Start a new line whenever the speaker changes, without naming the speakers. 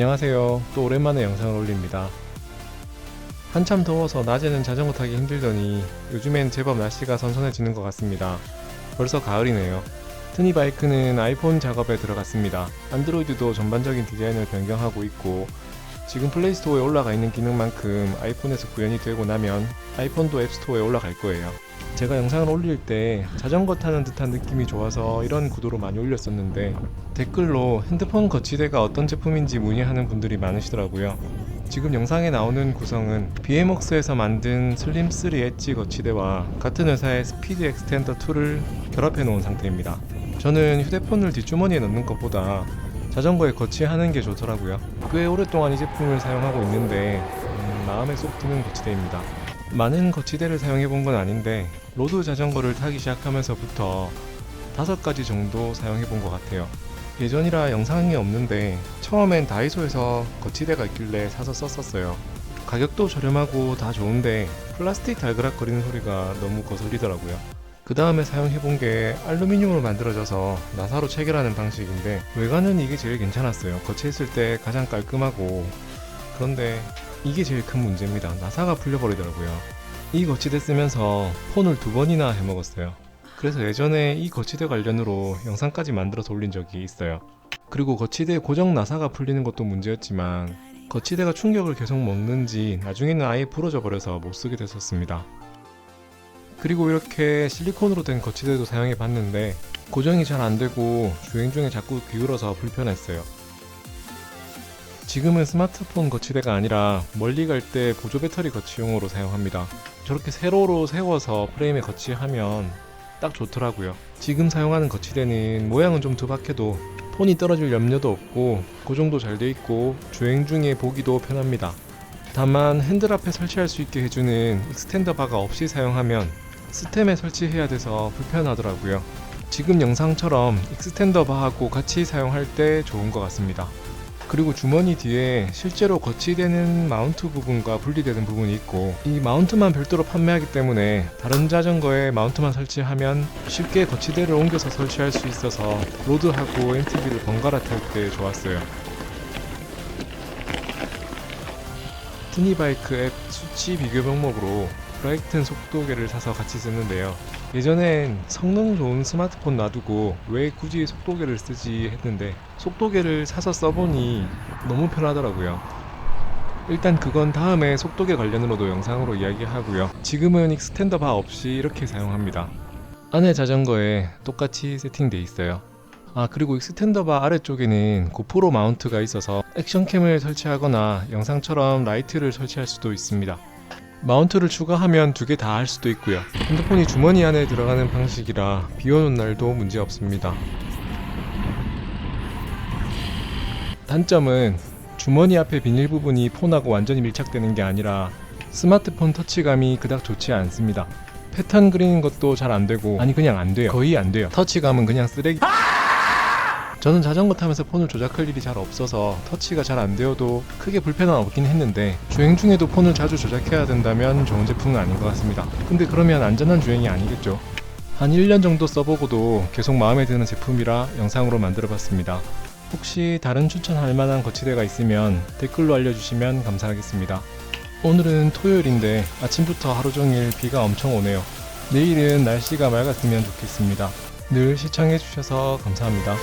안녕하세요. 또 오랜만에 영상을 올립니다. 한참 더워서 낮에는 자전거 타기 힘들더니 요즘엔 제법 날씨가 선선해지는 것 같습니다. 벌써 가을이네요. 트니 바이크는 아이폰 작업에 들어갔습니다. 안드로이드도 전반적인 디자인을 변경하고 있고 지금 플레이스토어에 올라가 있는 기능만큼 아이폰에서 구현이 되고 나면 아이폰도 앱스토어에 올라갈 거예요. 제가 영상을 올릴 때 자전거 타는 듯한 느낌이 좋아서 이런 구도로 많이 올렸었는데 댓글로 핸드폰 거치대가 어떤 제품인지 문의하는 분들이 많으시더라고요. 지금 영상에 나오는 구성은 BMWX에서 만든 슬림3 엣지 거치대와 같은 회사의 스피드 엑스텐더 2를 결합해 놓은 상태입니다. 저는 휴대폰을 뒷주머니에 넣는 것보다 자전거에 거치하는 게 좋더라고요. 꽤 오랫동안 이 제품을 사용하고 있는데 음, 마음에 쏙 드는 거치대입니다. 많은 거치대를 사용해 본 건 아닌데 로드 자전거를 타기 시작하면서부터 다섯 가지 정도 사용해 본 것 같아요. 예전이라 영상이 없는데 처음엔 다이소에서 거치대가 있길래 사서 썼었어요. 가격도 저렴하고 다 좋은데 플라스틱 달그락거리는 소리가 너무 거슬리더라고요. 그 다음에 사용해 본 게 알루미늄으로 만들어져서 나사로 체결하는 방식인데 외관은 이게 제일 괜찮았어요. 거치했을 때 가장 깔끔하고 그런데 이게 제일 큰 문제입니다. 나사가 풀려버리더라고요. 이 거치대 쓰면서 폰을 두 번이나 해먹었어요. 그래서 예전에 이 거치대 관련으로 영상까지 만들어서 올린 적이 있어요. 그리고 거치대 고정 나사가 풀리는 것도 문제였지만 거치대가 충격을 계속 먹는지 나중에는 아예 부러져 버려서 못 쓰게 됐었습니다. 그리고 이렇게 실리콘으로 된 거치대도 사용해 봤는데 고정이 잘 안 되고 주행 중에 자꾸 기울어서 불편했어요. 지금은 스마트폰 거치대가 아니라 멀리 갈 때 보조 배터리 거치용으로 사용합니다. 저렇게 세로로 세워서 프레임에 거치하면 딱 좋더라고요. 지금 사용하는 거치대는 모양은 좀 투박해도 폰이 떨어질 염려도 없고 고정도 잘 돼 있고 주행 중에 보기도 편합니다. 다만 핸들 앞에 설치할 수 있게 해주는 익스텐더 바가 없이 사용하면 스템에 설치해야 돼서 불편하더라고요. 지금 영상처럼 익스텐더 바하고 같이 사용할 때 좋은 것 같습니다. 그리고 주머니 뒤에 실제로 거치되는 마운트 부분과 분리되는 부분이 있고 이 마운트만 별도로 판매하기 때문에 다른 자전거에 마운트만 설치하면 쉽게 거치대를 옮겨서 설치할 수 있어서 로드하고 MTB를 번갈아 탈 때 좋았어요. 트니바이크 앱 수치 비교 명목으로 브라이튼 속도계를 사서 같이 쓰는데요. 예전엔 성능 좋은 스마트폰 놔두고 왜 굳이 속도계를 쓰지 했는데 속도계를 사서 써보니 너무 편하더라고요. 일단 그건 다음에 속도계 관련으로도 영상으로 이야기하고요. 지금은 익스텐더 바 없이 이렇게 사용합니다. 안에 자전거에 똑같이 세팅돼 있어요. 아 그리고 익스텐더 바 아래쪽에는 고프로 마운트가 있어서 액션캠을 설치하거나 영상처럼 라이트를 설치할 수도 있습니다. 마운트를 추가하면 두 개 다 할 수도 있고요. 핸드폰이 주머니 안에 들어가는 방식이라 비 오는 날도 문제 없습니다. 단점은 주머니 앞에 비닐 부분이 폰하고 완전히 밀착되는 게 아니라 스마트폰 터치감이 그닥 좋지 않습니다. 패턴 그리는 것도 잘 안 되고 아니 그냥 안 돼요. 거의 안 돼요. 터치감은 그냥 쓰레기. 저는 자전거 타면서 폰을 조작할 일이 잘 없어서 터치가 잘 안 되어도 크게 불편은 없긴 했는데 주행 중에도 폰을 자주 조작해야 된다면 좋은 제품은 아닌 것 같습니다. 근데 그러면 안전한 주행이 아니겠죠. 한 1년 정도 써보고도 계속 마음에 드는 제품이라 영상으로 만들어 봤습니다. 혹시 다른 추천할 만한 거치대가 있으면 댓글로 알려주시면 감사하겠습니다. 오늘은 토요일인데 아침부터 하루 종일 비가 엄청 오네요. 내일은 날씨가 맑았으면 좋겠습니다. 늘 시청해주셔서 감사합니다.